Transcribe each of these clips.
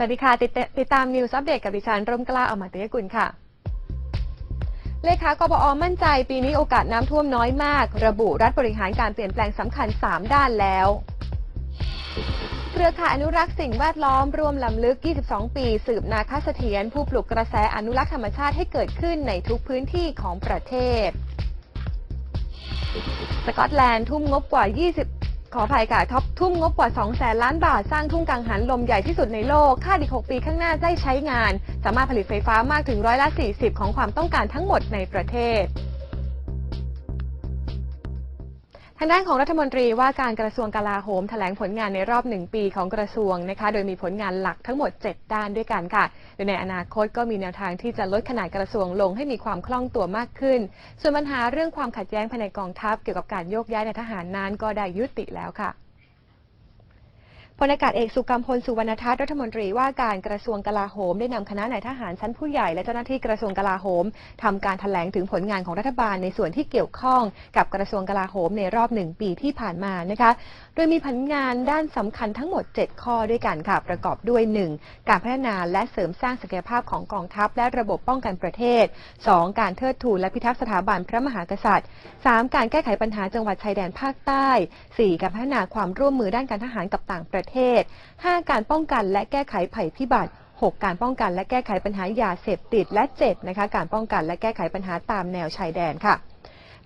สวัสดีค่ะติดติดตามนิวส์อัปเดตกับดิฉันร่มกล้าอมตยกุลค่ะ เลขากบอมั่นใจปีนี้โอกาสน้ำท่วมน้อยมาก ระบุรัฐบริหารการเปลี่ยนแปลงสำคัญ 3 ด้านแล้ว เครือข่ายอนุรักษ์สิ่งแวดล้อมรวมลำลึก 22 ปี สืบนาคเสถียรผู้ปลุกกระแสอนุรักษ์ธรรมชาติให้เกิดขึ้นในทุกพื้นที่ของประเทศสกอตแลนด์ทุ่มงบกว่า 20 ขออภัยค่ะท็อปทุ่มงบกว่า 2 แสนล้านบาท สร้างทุ่งกังหันลมใหญ่ที่สุดในโลก คาดอีก 6 ปีข้างหน้าได้ใช้งาน สามารถผลิตไฟฟ้ามากถึงร้อยละ 40 ของความต้องการทั้งหมดในประเทศ ทางด้านของรัฐมนตรีว่าการกระทรวงกลาโหมแถลงผลงานในรอบหนึ่งปีของกระทรวงนะคะ โดยมีผลงานหลักทั้งหมด 7 ด้านด้วยกันค่ะโดยในอนาคตก็มีแนวทางที่จะลดขนาดกระทรวงลงให้มีความคล่องตัวมากขึ้น ส่วนปัญหาเรื่องความขัดแย้งภายในกองทัพเกี่ยวกับการโยกย้ายในทหารนั้นก็ได้ยุติแล้วค่ะ พลอากาศเอกสุกัมพลสุวรรณทัศน์รัฐมนตรีว่าการกระทรวงกลาโหม ได้นำคณะนายทหารชั้นผู้ใหญ่และเจ้าหน้าที่กระทรวงกลาโหมทำการถแถลงถึงผลงานของรัฐบาลในส่วนที่เกี่ยวข้องกับกระทรวงกลาโหมในรอบหนึ่งปีที่ผ่านมานะคะ โดยมีผลงานด้านสำคัญทั้งหมด 7 ข้อด้วยกันค่ะ ประกอบด้วย 1. การพัฒนาและเสริมสร้างศักยภาพของกองทัพ และระบบป้องกันประเทศ 2. การเทิดทูนและพิทักษ์สถาบันพระมหากษัตริย์ 3. การแก้ไขปัญหาจังหวัดชายแดนภาคใต้ 4. การพัฒนาความร่วมมือด้านการทหารกับต่างประเทศ 5. การป้องกันและแก้ไขภัยพิบัติ 6. การป้องกันและแก้ไขปัญหายาเสพติดและ 7. นะคะ การป้องกันและแก้ไขปัญหาตามแนวชายแดนค่ะ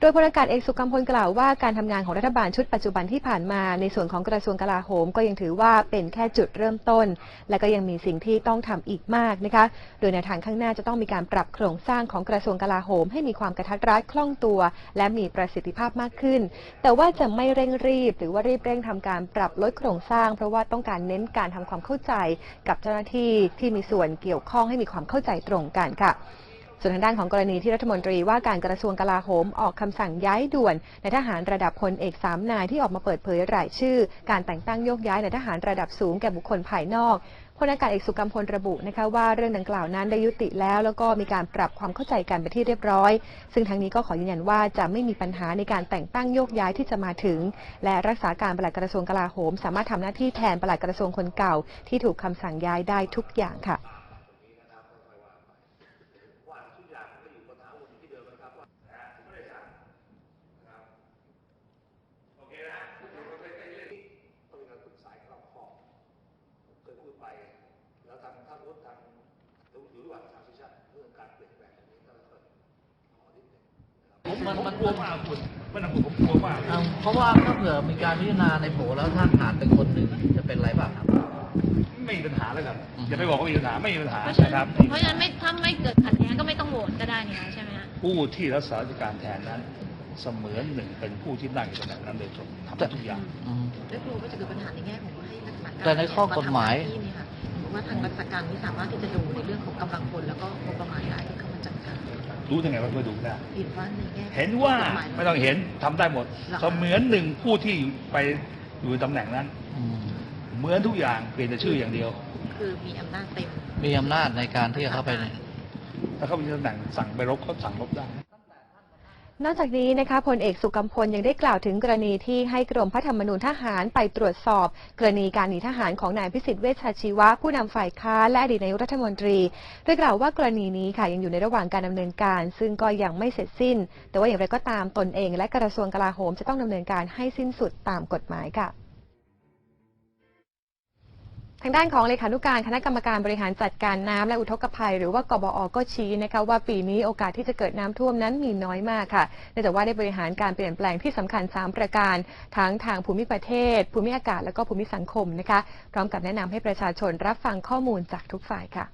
ดยพลอากาศเอกสุกัมพลกล่าวว่าการทำงานของรัฐบาลชุดปัจจุบันที่ผ่านมาในส่วนของกระทรวงกลาโหม ก็ยังถือว่าเป็นแค่จุดเริ่มต้น และก็ยังมีสิ่งที่ต้องทำอีกมากนะคะ โดยในทางข้างหน้าจะต้องมีการปรับโครงสร้างของกระทรวงกลาโหม ให้มีความกระทัดรัดคล่องตัว และมีประสิทธิภาพมากขึ้น แต่ว่าจะไม่เร่งรีบ หรือว่ารีบเร่งทำการปรับลดโครงสร้าง เพราะว่าต้องการเน้นการทำความเข้าใจ กับเจ้าหน้าที่ที่มีส่วนเกี่ยวข้องให้มีความเข้าใจตรงกันค่ะ ส่วนทางด้านของกรณีที่รัฐมนตรีว่าการกระทรวงกลาโหมออกคำสั่งย้ายด่วนในทหารระดับพลเอกสามนายที่ออกมาเปิดเผยรายชื่อ การแต่งตั้งโยกย้ายในทหารระดับสูงแก่บุคคลภายนอกพลอากาศเอกสุกัมพลระบุนะคะว่าเรื่องดังกล่าวนั้นได้ยุติแล้ว แล้วก็มีการปรับความเข้าใจกันไปที่เรียบร้อย ซึ่งทั้งนี้ก็ขอยืนยันว่าจะไม่มีปัญหาในการแต่งตั้งโยกย้ายที่จะมาถึง และรักษาการปลัดกระทรวงกลาโหม สามารถทำหน้าที่แทนปลัดกระทรวงคนเก่า ที่ถูกคำสั่งย้ายได้ทุกอย่างค่ะ ว่าทุกอย่างก็อยู่บนฐานบนที่เดิมนะครับว่านะฮะไม่ได้สั่งนะครับโอเคนะฮะต้องมีการปรึกษาครอบครอบผมเคยพูดไป แล้วทางท่านรถทางรู้อยู่ระหว่างทางพิชาเรื่องการเปลี่ยนแปลงอันนี้ก็ก็ขอนิดหนึงนะครับ มันมันผกลัวมากคุณไม่ต้องกลัวผมกลัวมากเอาเพราะว่าถ้าเผื่อมีการพิจารณาในโผแล้วท่านผ่านเป็นคนหนึ่งจะเป็นไรบ้างครับ ไม่มีปัญหาแล้วกันอืมอย่าไปบอกว่ามีปัญหาไม่มีปัญหาเพราะฉะนะคนั้รับนเพราะฉะนั้นไม่ถ้าไม่เกิดขัดแย้งก็ไม่ต้องโหวตก็ได้นี่นะใช่ไหมฮะ ผู้ที่รักษาราชการแทนนั้น เสมือนหนึ่งเป็นผู้ที่นั่งอยู่ตำแหน่งนั้นโดยตรงทำได้ทุกอย่าง อืมไม่กลัวว่าจะเกิดปัญหาในแง่ของว่าให้รักษาการแต่ในข้อกฎหมายที่นี่ค่ะว่าทางรัฐการนี่สามารถที่จะดูในเรื่องของกำลังพลแล้วก็งบประมาณได้ที่เข้ามาจัดการ รู้ได้ไงว่าเพื่อดูได้ เห็นว่าในแง่เห็นว่าฎหยไม่ต้องเห็นทำได้หมดหรอเสมือนหนึ่งผู้ที่ไปอยู่ตำแหน่งนั้น อืมเหมือนทุกอย่างเปลี่ยนแต่ชื่ออย่างเดียว คือมีอำนาจเต็ม มีอำนาจในการที่จะเข้าไปใน ถ้าเขามีตำแหน่งสั่งไปรบเขาสั่งรบได้ นอกจากนี้นะคะพลเอกสุกัมพลยังได้กล่าวถึงกรณีที่ให้กรมพระธรรมนูญทหารไปตรวจสอบ กรณีการหนีทหารของนายพิสิทธิ์เวชชาชีวะ ผู้นำฝ่ายค้านและอดีตนายกรัฐมนตรีโดยกล่าวว่ากรณีนี้ค่ะยังอยู่ในระหว่างการดำเนินการ ซึ่งก็ยังไม่เสร็จสิ้น แต่ว่าอย่างไรก็ตามตนเอง และกระทรวงกลาโหมจะต้องดำเนินการให้สิ้นสุดตามกฎหมายค่ะ ทางด้านของเลขานุการคณะกรรมการบริหารจัดการน้ำและอุทกภัย หรือว่ากบอก็ชี้นะคะว่าปีนี้โอกาสที่จะเกิดน้ำท่วมนั้นมีน้อยมากค่ะเนื่องจากว่าได้บริหารการเปลี่ยนแปลงที่สำคัญ 3 ประการ ทั้งทางภูมิประเทศ ภูมิอากาศและก็ภูมิสังคมนะคะพร้อมกับแนะนำให้ประชาชนรับฟังข้อมูลจากทุกฝ่ายค่ะ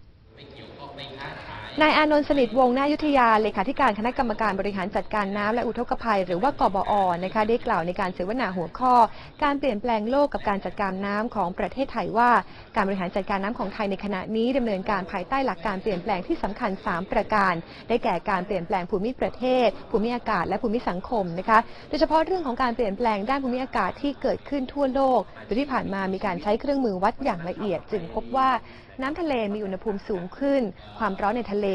นายอานนท์สนิทวงศ์นายุทธยา เลขาธิการคณะกรรมการบริหารจัดการน้ำและอุทกภัย หรือว่ากบอนะคะได้กล่าวในการเสวนาหัวข้อ การเปลี่ยนแปลงโลกกับการจัดการน้ำของประเทศไทยว่า การบริหารจัดการน้ำของไทยในขณะนี้ดำเนินการภายใต้หลักการเปลี่ยนแปลงที่สำคัญ 3 ประการ ได้แก่การเปลี่ยนแปลงภูมิประเทศ ภูมิอากาศ และภูมิสังคมนะคะโดยเฉพาะเรื่องของการเปลี่ยนแปลงด้านภูมิอากาศที่เกิดขึ้นทั่วโลกโดยที่ผ่านมามีการใช้เครื่องมือวัดอย่างละเอียด จึงพบว่า น้ำทะเลมีอุณหภูมิสูงขึ้น ความร้อนในทะเล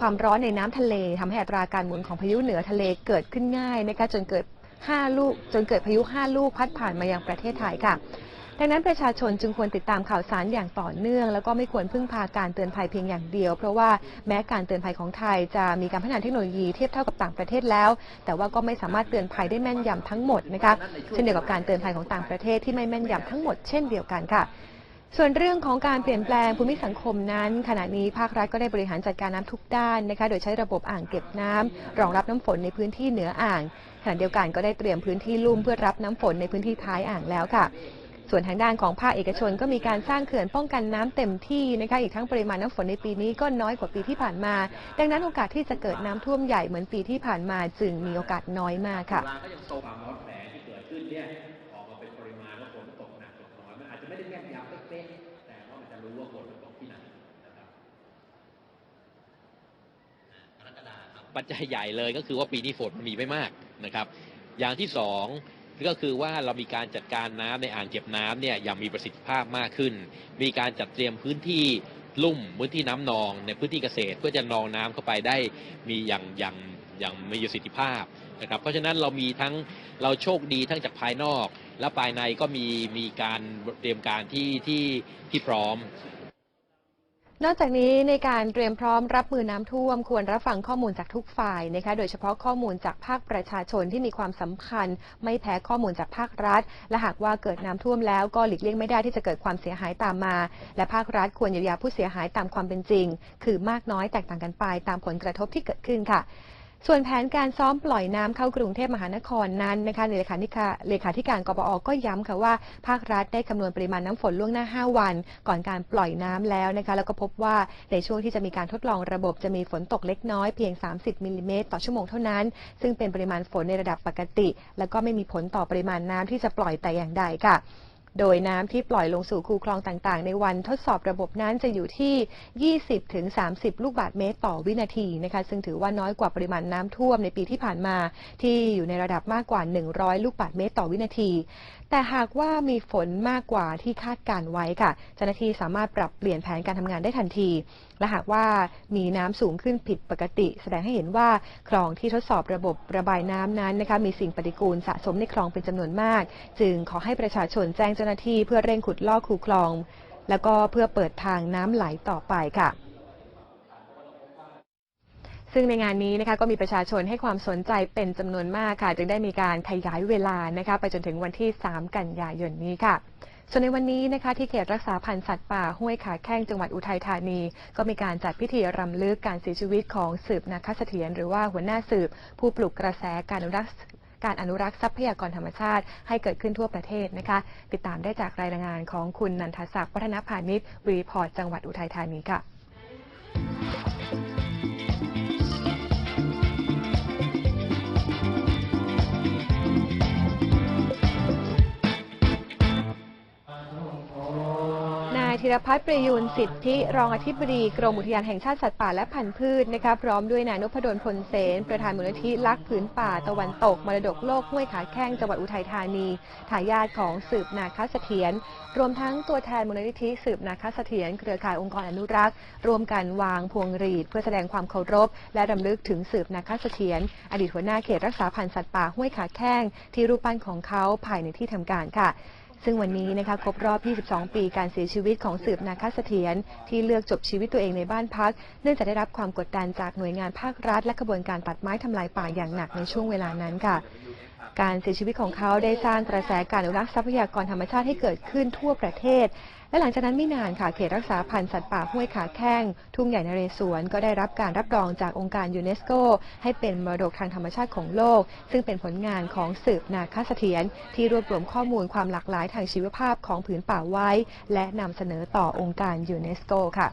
ความร้อนในน้ำทะเลทำให้อัตราการหมุนของพายุเหนือทะเลเกิดขึ้นง่ายนะคะจนเกิด5ลูกจนเกิดพายุ 5 ลูกพัดผ่านมายังประเทศไทยค่ะ ดังนั้นประชาชนจึงควรติดตามข่าวสารอย่างต่อเนื่อง แล้วก็ไม่ควรพึ่งพาการเตือนภัยเพียงอย่างเดียว เพราะว่าแม้การเตือนภัยของไทยจะมีการพัฒนาเทคโนโลยีเทียบเท่ากับต่างประเทศแล้ว แต่ว่าก็ไม่สามารถเตือนภัยได้แม่นยำทั้งหมดนะคะ เช่นเดียวกับการเตือนภัยของต่างประเทศที่ไม่แม่นยำทั้งหมดเช่นเดียวกันค่ะ ส่วนเรื่องของการเปลี่ยนแปลงภูมิสังคมนั้น ขณะนี้ภาครัฐก็ได้บริหารจัดการน้ำทุกด้านนะคะโดยใช้ระบบอ่างเก็บน้ำรองรับน้ำฝนในพื้นที่เหนืออ่างขณะเดียวกันก็ได้เตรียมพื้นที่ลุ่มเพื่อรับน้ำฝนในพื้นที่ท้ายอ่างแล้วค่ะ ส่วนทางด้านของภาคเอกชนก็มีการสร้างเขื่อนป้องกันน้ำเต็มที่นะคะอีกทั้งปริมาณน้ำฝนในปีนี้ก็น้อยกว่าปีที่ผ่านมา ดังนั้นโอกาสที่จะเกิดน้ำท่วมใหญ่เหมือนปีที่ผ่านมาจึงมีโอกาสน้อยมากค่ะ ปัจจัยใหญ่เลยก็คือว่าปีนี้ฝนมันมีไม่มากนะครับ อย่างที่สองก็คือว่าเรามีการจัดการน้ำในอ่างเก็บน้ำเนี่ยอย่างมีประสิทธิภาพมากขึ้น มีการจัดเตรียมพื้นที่ลุ่มพื้นที่น้ำนองในพื้นที่เกษตรเพื่อจะนองน้ำเข้าไปได้มีอย่างอย่างอย่างมีประสิทธิภาพนะครับ เพราะฉะนั้นเรามีทั้งเราโชคดีทั้งจากภายนอก และภายในก็มีมีการเตรียมการที่ที่ที่พร้อม นอกจากนี้ในการเตรียมพร้อมรับมือน้ำท่วม ควรรับฟังข้อมูลจากทุกฝ่ายนะคะโดยเฉพาะข้อมูลจากภาคประชาชนที่มีความสำคัญ ไม่แพ้ข้อมูลจากภาครัฐ และหากว่าเกิดน้ำท่วมแล้วก็หลีกเลี่ยงไม่ได้ที่จะเกิดความเสียหายตามมา และภาครัฐควรเยียวยาผู้เสียหายตามความเป็นจริง คือมากน้อยแตกต่างกันไปตามผลกระทบที่เกิดขึ้นค่ะ ส่วนแผนการซ้อมปล่อยน้ำเข้ากรุงเทพมหานครนั้นนะคะเลขาธิการเลขาธิการกบอก็ย้ำค่ะว่าภาครัฐได้คำนวณปริมาณน้ำฝนล่วงหน้า 5 วัน ก่อนการปล่อยน้ำแล้วนะคะแล้วก็พบว่าในช่วงที่จะมีการทดลองระบบจะมีฝนตกเล็กน้อยเพียง 30มิลลิเมตรต่อชั่วโมงเท่านั้น ซึ่งเป็นปริมาณฝนในระดับปกติ แล้วก็ไม่มีผลต่อปริมาณน้ำที่จะปล่อยแต่อย่างใดค่ะ โดยน้ำที่ปล่อยลงสู่คูคลองต่างๆ ในวันทดสอบระบบนั้นจะอยู่ที่ 20-30 ลูกบาศก์เมตรต่อวินาทีนะคะ ซึ่งถือว่าน้อยกว่าปริมาณน้ำท่วมในปีที่ผ่านมา ที่อยู่ในระดับมากกว่า 100 ลูกบาศก์เมตรต่อวินาที แต่หากว่ามีฝนมากกว่าที่คาดการไว้ค่ะเจ้าหน้าที่สามารถปรับเปลี่ยนแผนการทำงานได้ทันที และหากว่ามีน้ำสูงขึ้นผิดปกติ แสดงให้เห็นว่าคลองที่ทดสอบระบบระบายน้ำนั้นนะคะมีสิ่งปฏิกูลสะสมในคลองเป็นจำนวนมาก จึงขอให้ประชาชนแจ้งเจ้าหน้าที่เพื่อเร่งขุดลอกคูคลอง แล้วก็เพื่อเปิดทางน้ำไหลต่อไปค่ะ ซึ่งในงานนี้นะคะก็มีประชาชนให้ความสนใจเป็นจำนวนมากค่ะ จึงได้มีการขยายเวลานะคะไปจนถึงวันที่ 3 กันยายนนี้ค่ะส่วนในวันนี้นะคะที่เขตรักษาพันธุ์สัตว์ป่าห้วยขาแข้งจังหวัดอุทัยธานี ก็มีการจัดพิธีรำลึกการเสียชีวิตของสืบนาคเสถียรหรือว่าหัวหน้าสืบ ผู้ปลุกกระแสการอนุรักษ์การอนุรักษ์ทรัพยากรธรรมชาติให้เกิดขึ้นทั่วประเทศนะคะ ติดตามได้จากรายงานของคุณนันทศักดิ์วัฒนพานิชวีพอร์ตจังหวัดอุทัยธานีค่ะ ธีรพัฒน์ประยูนสิทธิรองอธิบดีกรมอุทยานแห่งชาติสัตว์ป่าและพันธุ์พืชนะคะพร้อมด้วยนายนพดลพลเสนประธานมูลนิธิรักผืนป่าตะวันตกมรดกโลกห้วยขาแข้งจังหวัดอุทัยธานีทายาทของสืบนาคเสถียรรวมทั้งตัวแทนมูลนิธิสืบนาคเสถียรเครือข่ายองค์กรอนุรักษ์ร่วมกันวางพวงหรีด เพื่อแสดงความเคารพ และรำลึกถึงสืบนาคเสถียรอดีตหัวหน้าเขตรักษาพันธุ์สัตว์ป่าห้วยขาแข้งที่รูปปั้นของเขาภายในที่ทำการค่ะ ซึ่งวันนี้นะคะครบรอบ 22 ปีการเสียชีวิตของสืบนาคเสถียรที่เลือกจบชีวิตตัวเองในบ้านพัก เนื่องจากได้รับความกดดันจากหน่วยงานภาครัฐ และกระบวนการตัดไม้ทำลายป่าอย่างหนักในช่วงเวลานั้นค่ะ การเสียชีวิตของเขาได้สร้างกระแสการอนุรักษ์ทรัพยากรธรรมชาติให้เกิดขึ้นทั่วประเทศ และหลังจากนั้นไม่นานค่ะเขตรักษาพันธุ์สัตว์ป่าห้วยขาแข้ง ทุ่งใหญ่นเรศวรก็ได้รับการรับรองจากองค์การยูเนสโก ให้เป็นมรดกทางธรรมชาติของโลก ซึ่งเป็นผลงานของสืบนาคเสถียรที่รวบรวมข้อมูลความหลากหลายทางชีวภาพของผืนป่าไว้ และนำเสนอต่อองค์การยูเนสโกค่ะ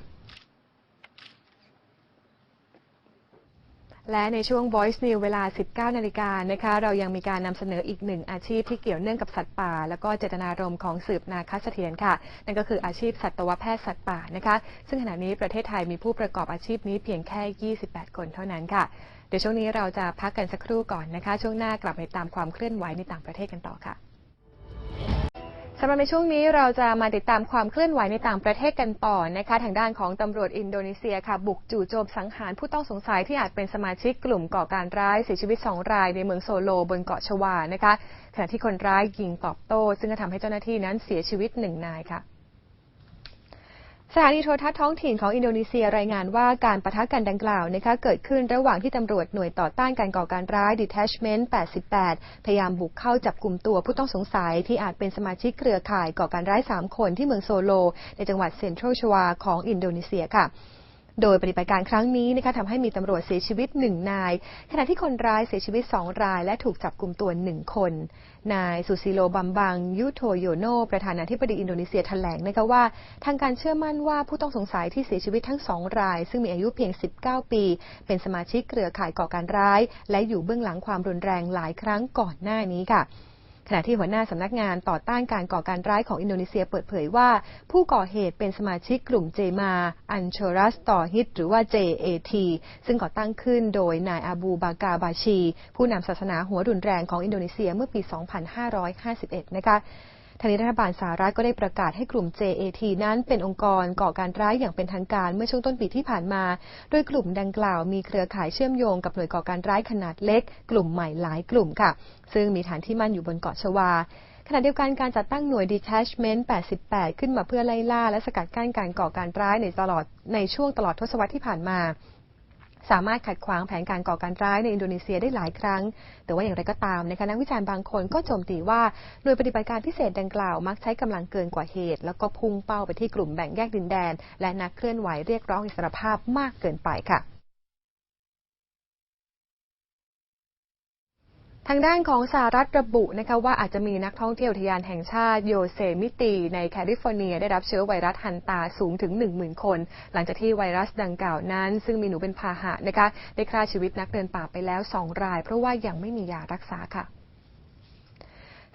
และในช่วง Voice New เวลา 19 นาฬิกานะคะ เรายังมีการนำเสนออีกหนึ่งอาชีพที่เกี่ยวเนื่องกับสัตว์ป่า แล้วก็เจตนารมณ์ของสืบนาคเสถียรค่ะ นั่นก็คืออาชีพสัตวแพทย์สัตว์ป่านะคะ ซึ่งขณะนี้ประเทศไทยมีผู้ประกอบอาชีพนี้เพียงแค่ 28 คนเท่านั้นค่ะ เดี๋ยวช่วงนี้เราจะพักกันสักครู่ก่อนนะคะ ช่วงหน้ากลับไปตามความเคลื่อนไหวในต่างประเทศกันต่อค่ะ สำหรับในช่วงนี้เราจะมาติดตามความเคลื่อนไหวในต่างประเทศกันต่อนะคะ ทางด้านของตำรวจอินโดนีเซียค่ะ บุกจู่โจมสังหารผู้ต้องสงสัยที่อาจเป็นสมาชิกกลุ่มก่อการร้ายเสียชีวิต 2 รายในเมืองโซโลบนเกาะชวานะคะขณะที่คนร้ายยิงตอบโต้ ซึ่งก็ทำให้เจ้าหน้าที่นั้นเสียชีวิตหนึ่งนายค่ะ สถานีโทรทัศน์ท้องถิ่นของอินโดนีเซียรายงานว่าการประทะกันดังกล่าวนะคะเกิดขึ้นระหว่างที่ตำรวจหน่วยต่อต้านการก่อการร้าย Detachment 88 พยายามบุกเข้าจับกลุ่มตัวผู้ต้องสงสัยที่อาจเป็นสมาชิกเครือข่ายก่อการร้าย 3 คนที่เมืองโซโล ในจังหวัดเซ็นทรัลชวาของอินโดนีเซียค่ะ โดยปฏิบัติการครั้งนี้นะคะทำให้มีตำรวจเสียชีวิตหนึ่งนาย ขณะที่คนร้ายเสียชีวิตสองราย และถูกจับกลุ่มตัวหนึ่งคน นายสุซิโลบัมบังยุโทโยโนประธานาธิบดีอินโดนีเซียแถลงนะคะว่า ทางการเชื่อมั่นว่าผู้ต้องสงสัยที่เสียชีวิตทั้งสองราย ซึ่งมีอายุเพียง 19 ปี เป็นสมาชิกเครือข่ายก่อการร้าย และอยู่เบื้องหลังความรุนแรงหลายครั้งก่อนหน้านี้ค่ะ ขณะที่หัวหน้าสำนักงานต่อต้านการก่อการร้ายของอินโดนีเซียเปิดเผยว่า ผู้ก่อเหตุเป็นสมาชิกกลุ่มเจมา อันโชรัสต่อฮิตหรือว่า JAT ซึ่งก่อตั้งขึ้นโดยนายอาบูบากาบาชี ผู้นำศาสนาหัวรุนแรงของอินโดนีเซียเมื่อปี 2551 นะคะ ทางนี้รัฐบาลสหรัฐก็ได้ประกาศให้กลุ่ม JAT นั้นเป็นองค์กรก่อการร้ายอย่างเป็นทางการเมื่อช่วงต้นปีที่ผ่านมา โดยกลุ่มดังกล่าวมีเครือข่ายเชื่อมโยงกับหน่วยก่อการร้ายขนาดเล็ก กลุ่มใหม่หลายกลุ่มค่ะ ซึ่งมีฐานที่มั่นอยู่บนเกาะชวาขณะเดียวกันการจัดตั้งหน่วย Detachment 88 ขึ้นมาเพื่อไล่ล่าและสกัดกั้นการก่อการร้ายในตลอดในช่วงตลอดทศวรรษที่ผ่านมา สามารถขัดขวางแผนการก่อการร้ายในอินโดนีเซียได้หลายครั้ง แต่ว่าอย่างไรก็ตามนะคะนักวิจารณ์บางคนก็โจมตีว่าหน่วยปฏิบัติการพิเศษดังกล่าวมักใช้กำลังเกินกว่าเหตุ แล้วก็พุ่งเป้าไปที่กลุ่มแบ่งแยกดินแดน และนักเคลื่อนไหวเรียกร้องอิสรภาพมากเกินไปค่ะ ทางด้านของสหรัฐระบุนะคะว่าอาจจะมีนักท่องเที่ยวทยานแห่งชาติโยเซมิตีในแคลิฟอร์เนีย ได้รับเชื้อไวรัสฮันตาสูงถึง 10,000 คน หลังจากที่ไวรัสดังกล่าวนั้น ซึ่งมีหนูเป็นพาหะนะคะได้ฆ่าชีวิตนักเดินป่าไปแล้ว 2 ราย เพราะว่ายังไม่มียารักษาค่ะ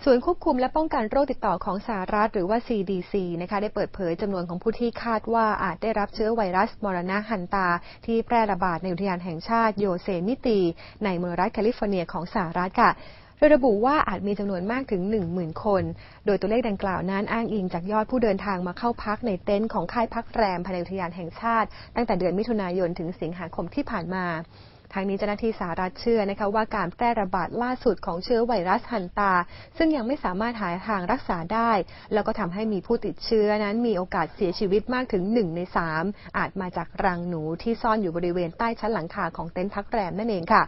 ศูนย์ควบคุมและป้องกันโรคติดต่อของสหรัฐหรือว่า CDC นะคะได้เปิดเผยจำนวนของผู้ที่คาดว่าอาจได้รับเชื้อไวรัสมรณะฮันตา ที่แพร่ระบาดในอุทยานแห่งชาติโยเซมิตี ในเมืองรัฐแคลิฟอร์เนียของสหรัฐค่ะโดยระบุว่าอาจมีจำนวนมากถึง 10,000 คน โดยตัวเลขดังกล่าวนั้นอ้างอิงจากยอดผู้เดินทางมาเข้าพักในเต็นท์ของค่ายพักแรมภายในอุทยานแห่งชาติ ตั้งแต่เดือนมิถุนายนถึงสิงหาคมที่ผ่านมา ทางนี้เจ้าหน้าที่สหรัฐเชื่อนะคะว่าการแพร่ระบาดล่าสุดของเชื้อไวรัสฮันตา ซึ่งยังไม่สามารถหาทางรักษาได้ แล้วก็ทำให้มีผู้ติดเชื้อนั้นมีโอกาสเสียชีวิตมากถึง 1 ใน 3 อาจมาจากรังหนูที่ซ่อนอยู่บริเวณใต้ชั้นหลังคาของเต็นท์พักแรมนั่นเองค่ะ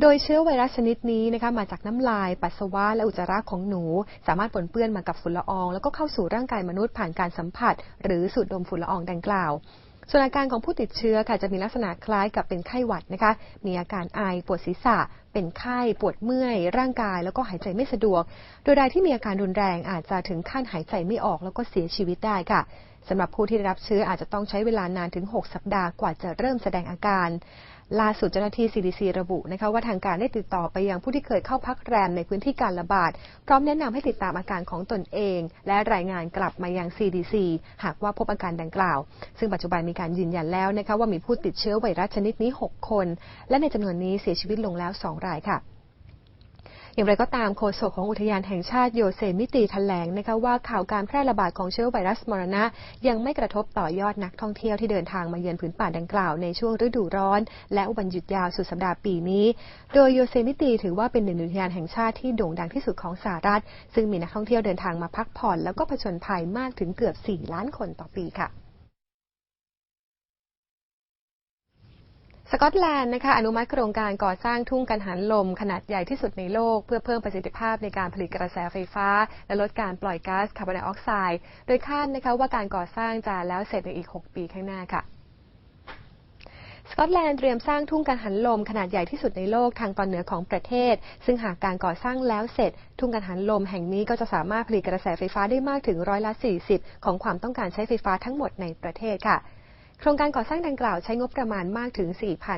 โดยเชื้อไวรัสชนิดนี้นะคะมาจากน้ำลาย ปัสสาวะและอุจจาระของหนู สามารถปนเปื้อนมากับฝุ่นละออง แล้วก็เข้าสู่ร่างกายมนุษย์ผ่านการสัมผัส หรือสูดดมฝุ่นละอองดังกล่าว ส่วนอาการของผู้ติดเชื้อค่ะจะมีลักษณะคล้ายกับเป็นไข้หวัดนะคะ มีอาการไอปวดศีรษะ เป็นไข้ปวดเมื่อย ร่างกายแล้วก็หายใจไม่สะดวก โดยรายที่มีอาการรุนแรงอาจจะถึงขั้นหายใจไม่ออกแล้วก็เสียชีวิตได้ค่ะสำหรับผู้ที่ได้รับเชื้ออาจจะต้องใช้เวลานานถึง 6 สัปดาห์กว่าจะเริ่มแสดงอาการ ล่าสุดเจ้าหน้าที่ CDC ระบุนะคะว่าทางการได้ติดต่อไปยังผู้ที่เคยเข้าพักแรมในพื้นที่การระบาด พร้อมแนะนำให้ติดตามอาการของตนเอง และรายงานกลับมายัง CDC หากว่าพบอาการดังกล่าว ซึ่งปัจจุบันมีการยืนยันแล้วนะคะว่ามีผู้ติดเชื้อไวรัสชนิดนี้ 6 คน และในจำนวนนี้เสียชีวิตลงแล้ว 2 รายค่ะ อย่างไรก็ตามโฆษกของอุทยานแห่งชาติโยเซมิตีแถลงนะคะว่าข่าวการแพร่ระบาดของเชื้อไวรัสมรณะ ยังไม่กระทบต่อยอดนักท่องเที่ยวที่เดินทางมาเยือนผืนป่าดังกล่าวในช่วงฤดูร้อน และวันหยุดยาวสุดสัปดาห์ปีนี้ โดยโยเซมิตีถือว่าเป็นหนึ่งในอุทยานแห่งชาติที่โด่งดังที่สุดของสหรัฐ ซึ่งมีนักท่องเที่ยวเดินทางมาพักผ่อน แล้วก็ผจญภัยมากถึงเกือบ 4 ล้านคนต่อปีค่ะ กอตแลนด์นะคะอนุมัติโครงการก่อสร้างทุ่งกังหันลม ขนาดใหญ่ที่สุดในโลก เพื่อเพิ่มประสิทธิภาพในการผลิตกระแสไฟฟ้า และลดการปล่อยก๊าซคาร์บอนไดออกไซด์โดยคาดนะคะว่าการก่อสร้างจะแล้วเสร็จในอีก 6 ปีข้างหน้าค่ะสกอตแลนด์เตรียมสร้างทุ่งกังหันลมขนาดใหญ่ที่สุดในโลกทางตอนเหนือของประเทศ ซึ่งหากการก่อสร้างแล้วเสร็จ ทุ่งกังหันลมแห่งนี้ก็จะสามารถผลิตกระแสไฟฟ้าได้มากถึงร้อยละ 40 ของความต้องการใช้ไฟฟ้าทั้งหมดในประเทศค่ะ ครงการก่อสร้างดังกล่าวใช้งบประมาณมากถึง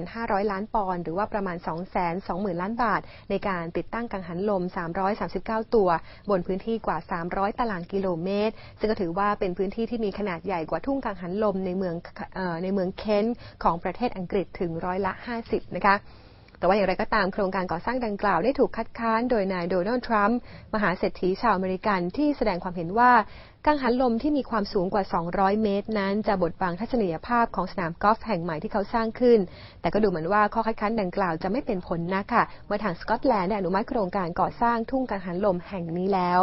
4,500 ล้านปอนด์หรือว่าประมาณ 220,000 ล้านบาท ในการติดตั้งกังหันลม 339 ตัว บนพื้นที่กว่า 300 ตารางกิโลเมตร ซึ่งก็ถือว่าเป็นพื้นที่ที่มีขนาดใหญ่กว่าทุ่งกังหันลมในเมืองออในเมืองเคนต์ของประเทศอังกฤษถึงร้อยละ 50 นะคะ แต่ว่าอย่างไรก็ตามโครงการก่อสร้างดังกล่าวได้ถูกคัดค้านโดยนายโดนัลด์ทรัมป์มหาเศรษฐีชาวอเมริกันที่แสดงความเห็นว่ากังหันลมที่มีความสูงกว่า 200 เมตร นั้นจะบดบังทัศนียภาพของสนามกอล์ฟแห่งใหม่ที่เขาสร้างขึ้น แต่ก็ดูเหมือนว่าข้อคัดค้านดังกล่าวจะไม่เป็นผลนักค่ะ เมื่อทางสกอตแลนด์ได้อนุมัติโครงการก่อสร้างทุ่งกังหันลมแห่งนี้แล้ว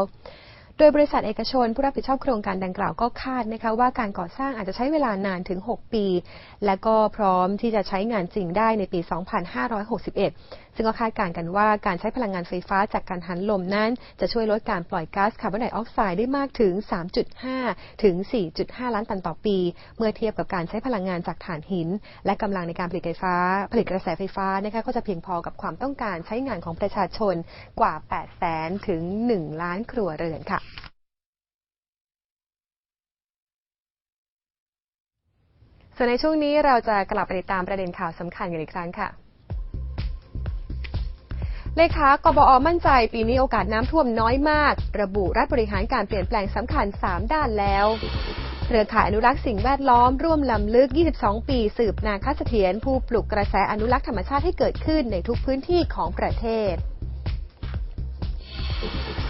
โดยบริษัทเอกชน ผู้รับผิดชอบโครงการดังกล่าวก็คาดนะคะว่าการก่อสร้างอาจจะใช้เวลานานถึง 6 ปี และก็พร้อมที่จะใช้งานจริงได้ในปี 2561 ซึ่งก็คาดการณ์กันว่าการใช้พลังงานไฟฟ้าจากการหันลมนั้น จะช่วยลดการปล่อยก๊าซคาร์บอนไดออกไซด์ได้มากถึง 3.5 ถึง 4.5 ล้านตันต่อปี เมื่อเทียบกับการใช้พลังงานจากถ่านหิน และกำลังในการผลิตไฟฟ้า ผลิตกระแสไฟฟ้านะคะก็จะเพียงพอกับความต้องการใช้งานของประชาชนกว่า 8 แสนถึง 1 ล้านครัวเรือนค่ะส่วนในช่วงนี้เราจะกลับไปติดตามประเด็นข่าวสำคัญกันอีกครั้งค่ะ เลขากบอมั่นใจปีนี้โอกาสน้ำท่วมน้อยมาก ระบุรัฐบริหารการเปลี่ยนแปลงสำคัญ 3 ด้านแล้วเครือข่ายอนุรักษ์สิ่งแวดล้อมร่วมลำลึก 22 ปีสืบนาคเสถียรผู้ปลุกกระแสอนุรักษ์ธรรมชาติให้เกิดขึ้นในทุกพื้นที่ของประเทศ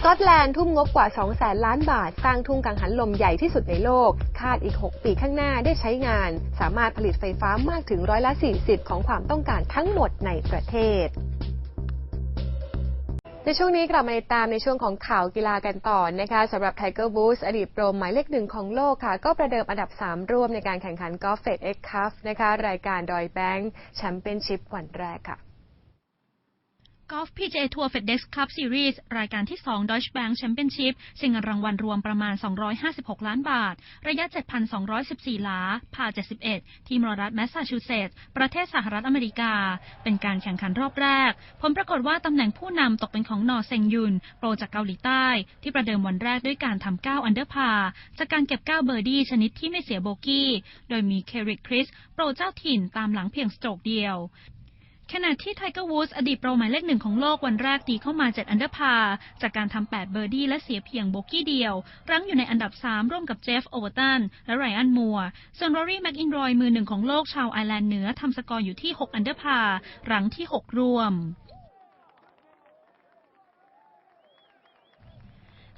สกอตแลนด์ทุ่มงบกว่า 2 แสนล้านบาท สร้างทุ่งกังหันลมใหญ่ที่สุดในโลก คาดอีก 6 ปีข้างหน้าได้ใช้งาน สามารถผลิตไฟฟ้ามากถึงร้อยละ 40 ของความต้องการทั้งหมดในประเทศ ในช่วงนี้กลับมาติดตามในช่วงของข่าวกีฬากันต่อนะคะสำหรับ Tiger Woods อดีตโปรหมายเลขหนึ่งของโลกค่ะ ก็ประเดิมอันดับ 3 ร่วมในการแข่งขันกอล์ฟเฟดเอ็กซ์คัฟนะคะ รายการดอยแบงค์แชมเปี้ยนชิพวันแรกค่ะ กอล์ฟ PGA Tour FedEx Cup Series รายการที่ 2 Deutsche Bank Championship ชิงเงินรางวัลรวมประมาณ 256 ล้านบาท ระยะ 7,214 หลาผ่า71 ที่มรัฐแมสซาชูเซตส์ประเทศสหรัฐอเมริกา เป็นการแข่งขันรอบแรก ผลปรากฏว่าตำแหน่งผู้นำตกเป็นของนอเซงยุน โปรจากเกาหลีใต้ ที่ประเดิมวันแรกด้วยการทำ9อันเดอร์พา จากการเก็บ9เบอร์ดี้ชนิดที่ไม่เสียโบกี้ โดยมีเคริกคริสโปรเจ้าถิ่นตามหลังเพียงสโตรกเดียว ขณะที่ไทเกอร์วูดส์อดีตโปรหมายเลขหนึ่งของโลกวันแรกตีเข้ามา7อันเดอร์พา จากการทำ8เบอร์ดี้และเสียเพียงโบกี้เดียว รั้งอยู่ในอันดับ3ร่วมกับเจฟโอเวอร์ตันและไรอันมัวร์ส่วนรอรี่แม็กอินรอยมือหนึ่งของโลกชาวไอร์แลนด์เหนือทำสกอร์อยู่ที่6อันเดอร์พา รั้งที่6รวม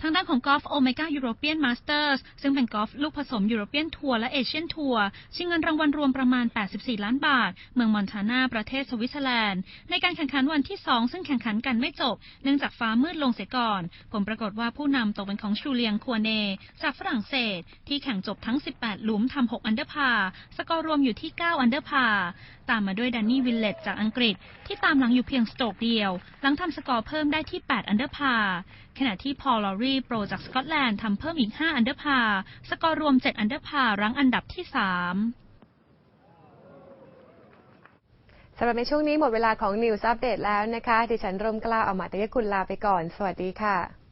ทางด้านของกอล์ฟโอเมก้ายูโรเปียนมาสเตอร์สซึ่งเป็นกอล์ฟลูกผสมยูโรเปียนทัวร์และเอเชียนทัวร์ชิงเงินรางวัลรวมประมาณ 84 ล้านบาท เมืองมอนทานาประเทศสวิตเซอร์แลนด์ ในการแข่งขันวันที่ 2 ซึ่งแข่งขันกันไม่จบ เนื่องจากฟ้ามืดลงเสียก่อน ผลปรากฏว่าผู้นำตกเป็นของชูเลียงคัวเน จากฝรั่งเศส ที่แข่งจบทั้ง 18 หลุมทำ 6 อันเดอร์พาสกอร์รวมอยู่ที่ 9 อันเดอร์พาตามมาด้วยดันนี่วิลเลตจากอังกฤษ ที่ตามหลังอยู่เพียงสโตรกเดียว หลังทำสกอร์เพิ่มได้ที่ 8 อันเดอร์พา ขณะที่พอลลอรี่โปรจากสกอตแลนด์ทำเพิ่มอีก 5 อันเดอร์พาสกอร์รวม 7 อันเดอร์พารั้งอันดับที่ 3สำหรับในช่วงนี้หมดเวลาของ News Update แล้วนะคะ ดิฉันร่มกล้าเอามาตยกุลลาไปก่อน สวัสดีค่ะ